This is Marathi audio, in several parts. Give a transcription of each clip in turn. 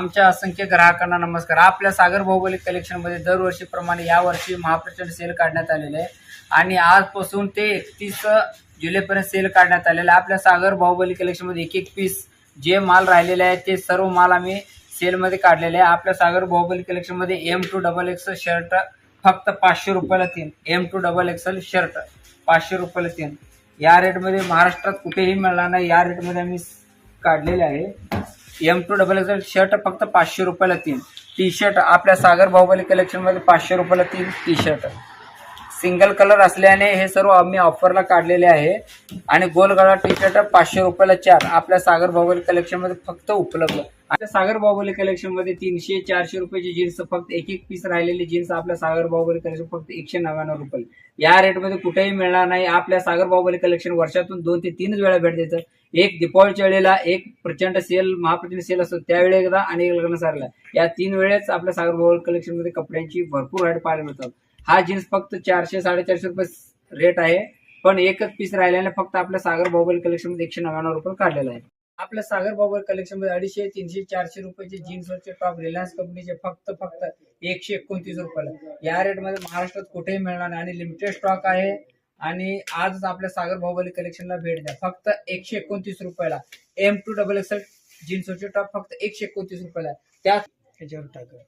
आमच्या असंख्य ग्राहकांना नमस्कार. आपल्या सागर भौगोलिक कलेक्शनमध्ये दरवर्षीप्रमाणे यावर्षी महाप्रचंड सेल काढण्यात आलेले आहे. आणि आजपासून ते एकतीस जुलैपर्यंत सेल काढण्यात आलेला आहे. आपल्या सागर बाहुबली कलेक्शनमध्ये एक एक पीस जे माल राहिलेले आहे ते सर्व माल आम्ही सेलमध्ये काढलेले आहे. आपल्या Sagar Bahubali कलेक्शनमध्ये M to double XL shirt फक्त पाचशे रुपयाला तीन. M to double XL shirt पाचशे रुपयाला तीन. या रेटमध्ये महाराष्ट्रात कुठेही मिळणार नाही. या रेटमध्ये आम्ही काढलेले आहे. M to double XL shirt फक्त पाचशे रुपयाला तीन. टी शर्ट आपल्या सागर बाहुबली कलेक्शनमध्ये पाचशे रुपयाला तीन टी शर्ट सिंगल कलर असल्याने हे सर्व आम्ही ऑफरला काढलेले आहे. आणि गोल गळा टी शर्ट पाचशे रुपयाला चार. आपल्या सागर बाहुबली कलेक्शनमध्ये फक्त उपलब्ध. आपल्या सागर बाहुबली कलेक्शनमध्ये तीनशे चारशे रुपयाची जीन्स फक्त एक एक पीस राहिलेली जीन्स आपल्या सागर बाहुबली कलेक्शन फक्त एकशे नव्याण्णव रुपये. या रेटमध्ये कुठेही मिळणार नाही. आपल्या सागर बाहुबली कलेक्शन वर्षातून दोन ते तीनच वेळा भेट द्यायचं एक दीपावलीच्या वेळेला एक प्रचंड सेल महाप्रचंड सेल असतो. त्यावेळी एकदा आणि एक लग्न सारला या तीन वेळेस आपल्या सागर बाहुबली कलेक्शनमध्ये कपड्यांची भरपूर रेट पाहायला मिळतात. हा जीन्स फक्त चारशे साडेचारशे रुपये रेट आहे. पण एकच पीस राहिल्याने फक्त आपल्या सागर बाहुबली कलेक्शनमध्ये एकशे नव्याण्णव रुपये काढलेला आहे. आपल्या सागर बाहुबली कलेक्शनमध्ये अडीचशे तीनशे चारशे रुपयाचे जीन्सवरचे टॉप रिलायन्स कंपनीचे फक्त फक्त एकशे एकोणतीस रुपयाला. या रेटमध्ये महाराष्ट्रात कुठेही मिळणार नाही. आणि लिमिटेड स्टॉक आहे. आणि आजच आपल्या सागर बाहुबली कलेक्शनला भेट द्या. फक्त एकशे एकोणतीस रुपयाला. एम टू डबल एक्सएल जीन्सवरचे टॉप फक्त एकशे एकोणतीस रुपयाला. त्याच ह्याच्यावर टाका.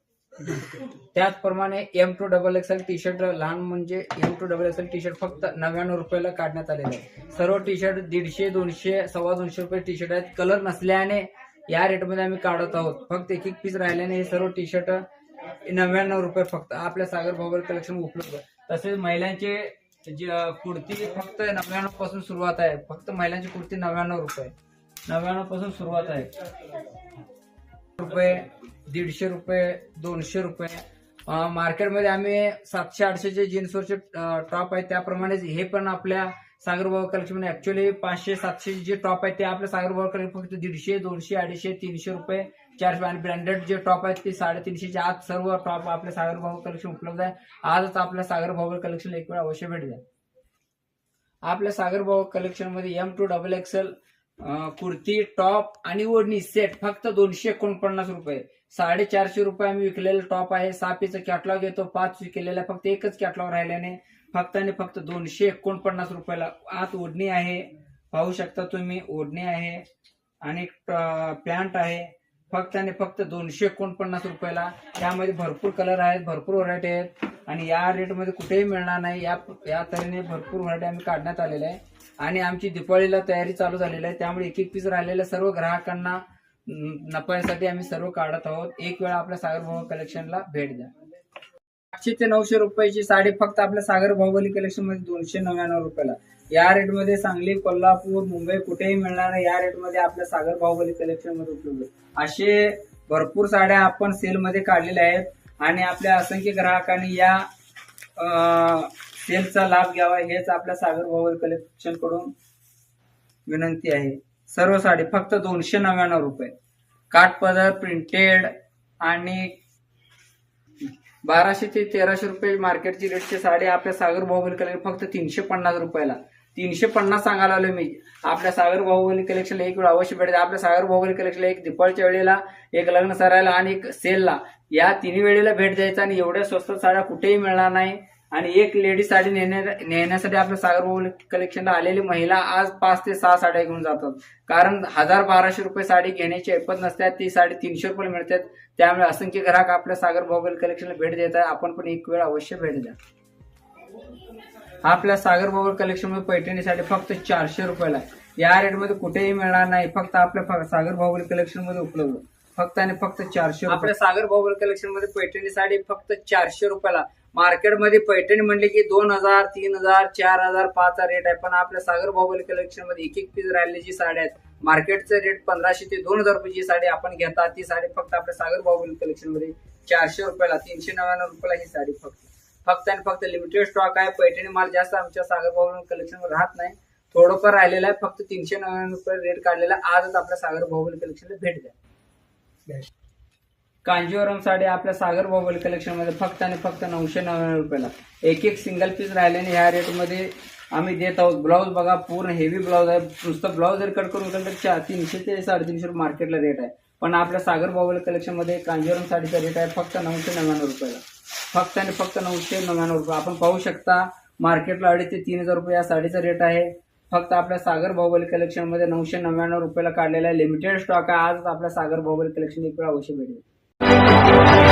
त्याचप्रमाणे M to double XL T shirt लहान म्हणजे M to double XL T shirt फक्त नव्याण्णव रुपयाला काढण्यात आलेले आहे. सर्व टी शर्ट दीडशे दोनशे सव्वा दोनशे रुपये टी शर्ट आहेत. कलर नसल्याने या रेटमध्ये आम्ही काढत आहोत. फक्त एक एक पीस राहिल्याने हे सर्व टी शर्ट नव्याण्णव रुपये फक्त आपल्या सागर बाबर कलेक्शन उपलब्ध. तसेच महिलांचे कुर्ती फक्त नव्याण्णवपासून सुरुवात आहे. फक्त महिलांची कुर्ती नव्याण्णव रुपये. नव्याण्णवपासून सुरुवात आहे. रुपये दीडशे रुपये दोनशे रुपये. मार्केटमध्ये आम्ही सातशे आठशेचे जीन्सवरचे टॉप आहेत. त्याप्रमाणेच हे पण आपल्या सागरबाबा कलेक्शन ऍक्च्युली पाचशे सातशे जे टॉप आहेत ते आपल्या सागरबाबा कलेक्शन फक्त दीडशे दोनशे अडीचशे तीनशे रुपये. चारशे आणि ब्रँडेड जे टॉप आहेत ते साडेतीनशेच्या आज सर्व टॉप आपल्या सागरबाबा कलेक्शन उपलब्ध आहे. आजच आपल्या सागरबाबा कलेक्शन एक वेळ अवश्य भेट द्या. आपल्या Sagar Baba कलेक्शनमध्ये M to double XL kurti top आणि ओढणी सेट फक्त दोनशे एकोणपन्नास रुपये. साडेचारशे रुपये आम्ही विकलेला टॉप आहे. सापीचं कॅटलॉग येतो पाच विकलेला फक्त एकच कॅटलॉग राहिल्याने फक्त आणि फक्त दोनशे एकोणपन्नास रुपयाला आत ओढणी आहे. पाहू शकता तुम्ही ओढणी आहे आणि पॅन्ट आहे. फक्त आणि फक्त दोनशे एकोणपन्नास रुपयाला. त्यामध्ये भरपूर कलर आहेत भरपूर व्हरायटी आहेत. आणि या रेटमध्ये कुठेही मिळणार नाही. या या तऱ्हेने भरपूर व्हरायटी आम्ही काढण्यात आलेल्या आहे आणि आमची दिपाळीला तयारी चालू झालेली आहे. त्यामुळे एक एक पीस राहिलेल्या सर्व ग्राहकांना नफ्यासाठी नफासाठी आम्ही सर्व काढत आहोत. एक वेळा आपल्या सागर भाऊ कलेक्शनला भेट द्या. आठशे ते नऊशे रुपयाची साडी फक्त आपल्या सागर बाहुबली कलेक्शनमध्ये दोनशे नव्याण्णव रुपयाला. या रेटमध्ये सांगली कोल्हापूर मुंबई कुठेही मिळणार या रेटमध्ये आपल्या सागर बाहुबली कलेक्शनमध्ये उपलब्ध आहे. असे भरपूर साड्या आपण सेलमध्ये काढलेल्या आहेत. आणि आपल्या असंख्य ग्राहकांनी या सेलचा लाभ घ्यावा हेच आपल्या सागर बाहुबली कलेक्शनकडून विनंती आहे. सर्व साडी फक्त दोनशे नव्याण्णव रुपये. काठपदर प्रिंटेड आणि बाराशे ते तेराशे रुपये मार्केटची रेटची साडी आपल्या सागर बाहुबली कलेक्शन फक्त तीनशे पन्नास रुपयाला. तीनशे पन्नास सांगायला आलो मी. आपल्या सागर बाहुबली कलेक्शनला एक वेळ अवश्य भेट आपल्या सागर बाहुबली कलेक्शनला एक दिपाळीच्या वेळेला एक लग्न सरायला आणि एक सेलला या तिन्ही वेळेला भेट द्यायचा आणि एवढ्या स्वस्त साड्या कुठेही मिळणार नाही. आणि एक लेडी साडी नेण्या नेण्यासाठी आपल्या सागर बाहुबली कलेक्शनला आलेली महिला आज पाच ते सहा साड्या घेऊन जातात. कारण हजार बाराशे रुपये साडी घेण्याची ऐपत नसतात ती साडी तीनशे रुपये मिळतात त्यामुळे असंख्य ग्राहक आपल्या सागर बाहुबली कलेक्शनला भेट देत आहे आपण पण एक वेळ अवश्य भेट द्या. आपल्या सागर बाहुबली कलेक्शनमध्ये पैठणीसाठी फक्त चारशे रुपयाला या रेटमध्ये कुठेही मिळणार नाही. फक्त आपल्या फ- सागर बाहुबली कलेक्शनमध्ये उपलब्ध. फक्त आणि फक्त चारशे आपल्या सागर बाहुबली कलेक्शनमध्ये पैठणी साडी फक्त चारशे रुपयाला. मार्केटमध्ये पैठणी म्हणले की दोन हजार तीन हजार चार हजार पाच हजार रेट आहे. पण आपल्या सागर बाहुबली कलेक्शनमध्ये एक एक पीस राहिलेली साड्या आहेत मार्केटचं रेट पंधराशे ते दोन हजार रुपयाची साडी आपण घेता ती साडी फक्त आपल्या सागर बाहुबली कलेक्शनमध्ये चारशे रुपयाला तीनशे नव्याण्णव रुपयाला ही साडी फक्त. फक्त आणि फक्त लिमिटेड स्टॉक आहे. पैठणी माल जास्त आमच्या सागर बाहुबली कलेक्शनवर राहत नाही. थोडंफार राहिलेलं आहे. फक्त तीनशे नव्याण्णव रुपये रेट काढलेला. आजच आपल्या सागर बाहुबली कलेक्शनला भेट द्या. कांजीवरम साडी आपल्या सागर बाहुबली कलेक्शनमध्ये फक्त आणि फक्त नऊशे नव्याण्णव रुपयाला. एक एक सिंगल पीस राहिल्याने ह्या रेटमध्ये आम्ही देत आहोत. ब्लाऊज बघा पूर्ण हेवी ब्लाऊज आहे. नुसतं ब्लाऊज जर कट करून तर चार तीनशे ते साडेतीनशे रुपये मार्केटला रेट आहे. पण आपल्या सागर बाहुबली कलेक्शनमध्ये कांजीवरम साडीचा रेट आहे फक्त नऊशे नव्याण्णव रुपयाला. फक्त आणि फक्त नऊशे नव्याण्णव रुपये. आपण पाहू शकता मार्केटला अडीच ते तीन हजार रुपये या साडीचा रेट आहे. फक्त आपल्या सागर बाहुबली कलेक्शनमध्ये नऊशे नव्याण्णव रुपयाला काढलेला आहे. लिमिटेड स्टॉक आहे. आज आपल्या सागर बाहुबली कलेक्शन एक वेळा अवश्य भेटेल. Thank you.